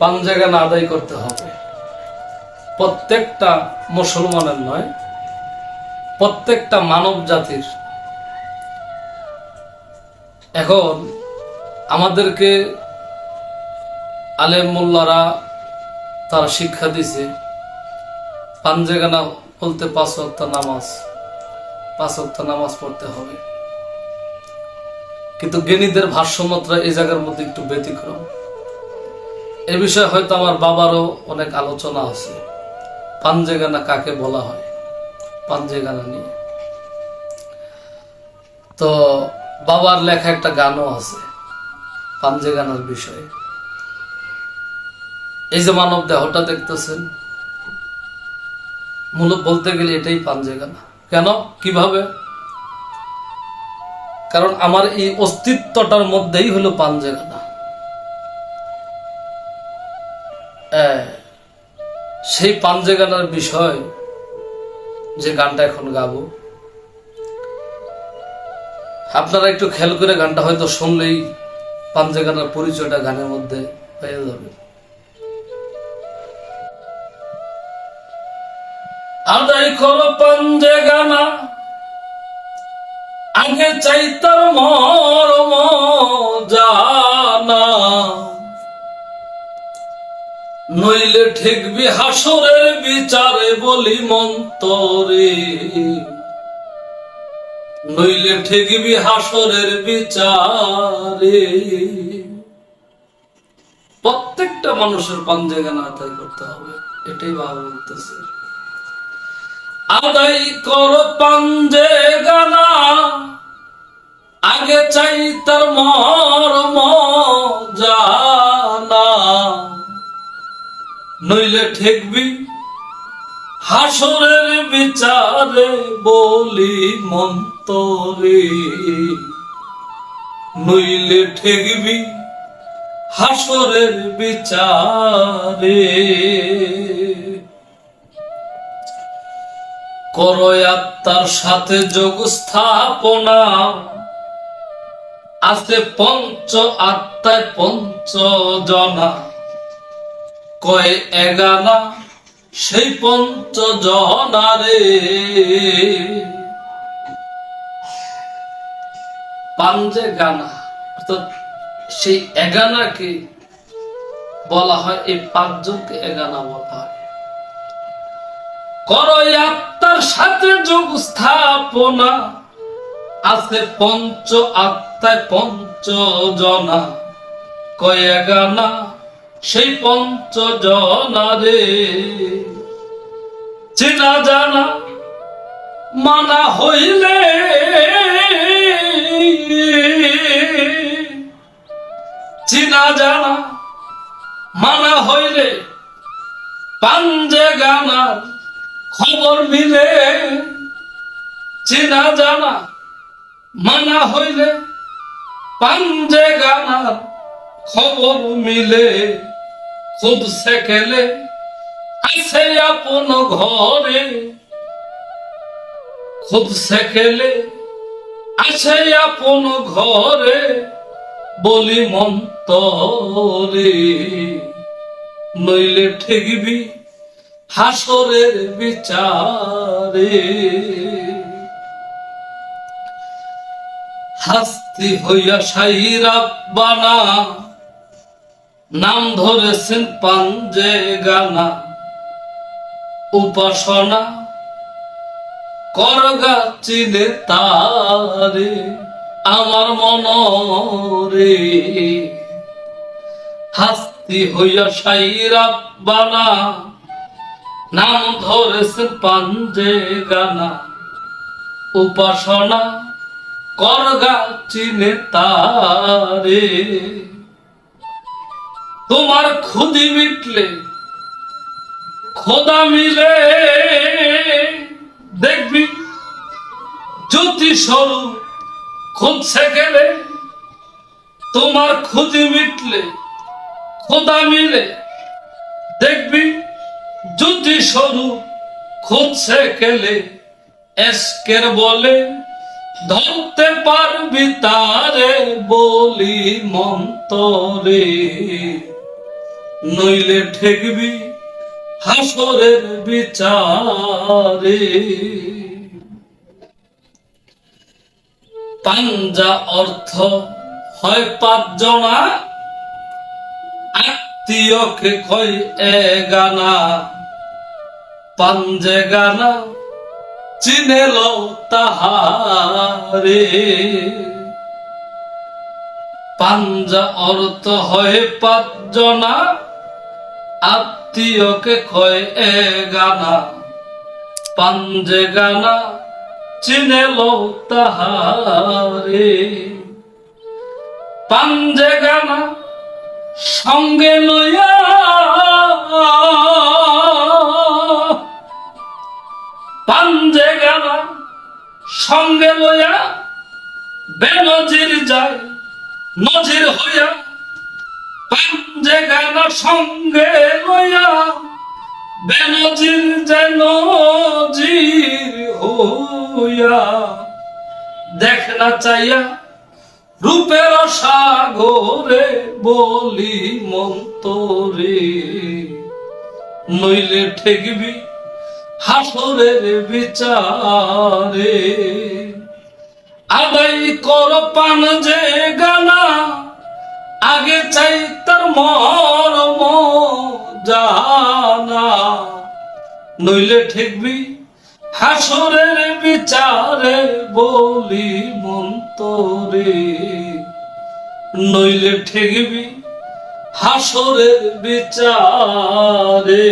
পাঞ্জাগানা আদায় করতে হবে। প্রত্যেকটা মুসলমানের নয়, প্রত্যেকটা মানব জাতির। এখন আমাদেরকে আলেম মোল্লারা তারা শিক্ষা দিছে পাঞ্জেগানা বলতে পাঁচ ওয়াক্ত নামাজ, পাঁচ ওয়াক্ত নামাজ পড়তে হবে। কিন্তু জ্ঞানীদের ভাষ্যমাত্রা এই জায়গার মধ্যে একটু ব্যতিক্রম। এ বিষয়ে হয়তো আমার বাবারও অনেক আলোচনা আছে। পাঞ্জেগানা কাকে বলা হয়? পাঞ্জেগানা নিয়ে। তো বাবার লেখা একটা গানও আছে পাঞ্জেগানার বিষয়ে। এই যে মানব দেহটা দেখতেছেন মূলত বলতে গেলে এটাই পাঞ্জেগানা কেন? কীভাবে? কারণ আমার এই অস্তিত্বটার মধ্যেই হলো পাঞ্জেগানা সেই পাঞ্জেগানার বিষয় যে গানটা এখন গাবো। আপনারা একটু খেয়াল করে গানটা হয়তো শুনলেই পাঞ্জেগানার পরিচয়টা গানের মধ্যে হয়ে যাবে। আদায় করো পাঞ্জেগানা আগে চাইতার মরম জানা নইলে ঠেকবি হাসরের বিচারে বলি মন্তরে। নইলে ঠেকবি হাসরের বিচারে। প্রত্যেকটা মানুষের পাঞ্জেগানা আদায় করতে হবে, এটাই বাবা বলতেছে আদায় কর পাঞ্জে গানা আগে চাই তার মর জানা নইলে ঠেকবি? হাসরের বিচারে বলি মন্তরে। নইলে ঠেকবি হাসরের বিচারে। করয় আত্মার সাথে যোগ স্থাপনা। আছে পঞ্চ আত্মায় পঞ্চ জনা কয় এগানা সেই পঞ্চ জনারে পাঞ্জে গানা, অর্থাৎ সেই এগানাকে বলা হয়, এই পাঁচজনকে এগানা বলা হয়। করয় আত্মার সাথে যোগ স্থাপনা। আছে পঞ্চ আত্মায় পঞ্চ জনা কয়ে গানা সেই পঞ্চ জনা রে। চেনা জানা মানা হইলে চিনা জানা মানা হইলে পাঞ্জে গানার খবর মিলে। চেনা জানা মানা হইলে পাঞ্জে গানার খবর মিলে। খুব সেকেলে আছে আপন ঘরে খুব সেকেলে আছে আপন ঘরে বলি মন্তরে নইলে ঠেকবি হাসরের বিচারে হাস্তি হইয়া সাইরা বানা নাম ধরেছেন পাঞ্জে গানা, উপাসনা করগা চিনে তারে, আমার মনরে। হাস্তি হইয়া সাইরা বানা, নাম ধরেছে পাঞ্জে গানা, উপাসনা করগা চিনে তারে। তোমার খুদি মিটলে, খোদা মিলে। দেখবি, জ্যোতি স্বরূপ খুঁজছে গেলে, তোমার খুদি মিটলে, খোদা মিলে। দেখবি, জ্যোতি স্বরূপ খুঁজছে গেলে, এসকের বলে, ধরতে পারবি তারে বলি মন্তরে। নইলে ঠেকবি হাসরের বিচারে। পাঞ্জা অর্থ হয় পাঁচ জনা, আত্মীয়কে কই এ গানা। পাঞ্জে গানা চিনেল তাহারে। পাঞ্জা অর্থ হয় পাঁচ জনা আত্মীয়কে কয় এ গানা, পাঞ্জে গানা চিনেল তাহারে। পাঞ্জে গানা সঙ্গে লইয়া পাঞ্জে গানা সঙ্গে লইয়া বেনজির যায়, নজির হইয়া পাঞ্জে গানা সঙ্গে লইয়া, বেনজির যায় নজির হইয়া। দেখ না চাইয়া রূপের সাগরে বলি মন্তরে। নইলে ঠেকবি হাসরের বিচারে। আদাই কর পান যে গানা আগে চাই মরম জানা নইলে ঠেকবি হাসরের বিচারে বলি মন্তরে নইলে ঠেকবি হাসরের বিচারে।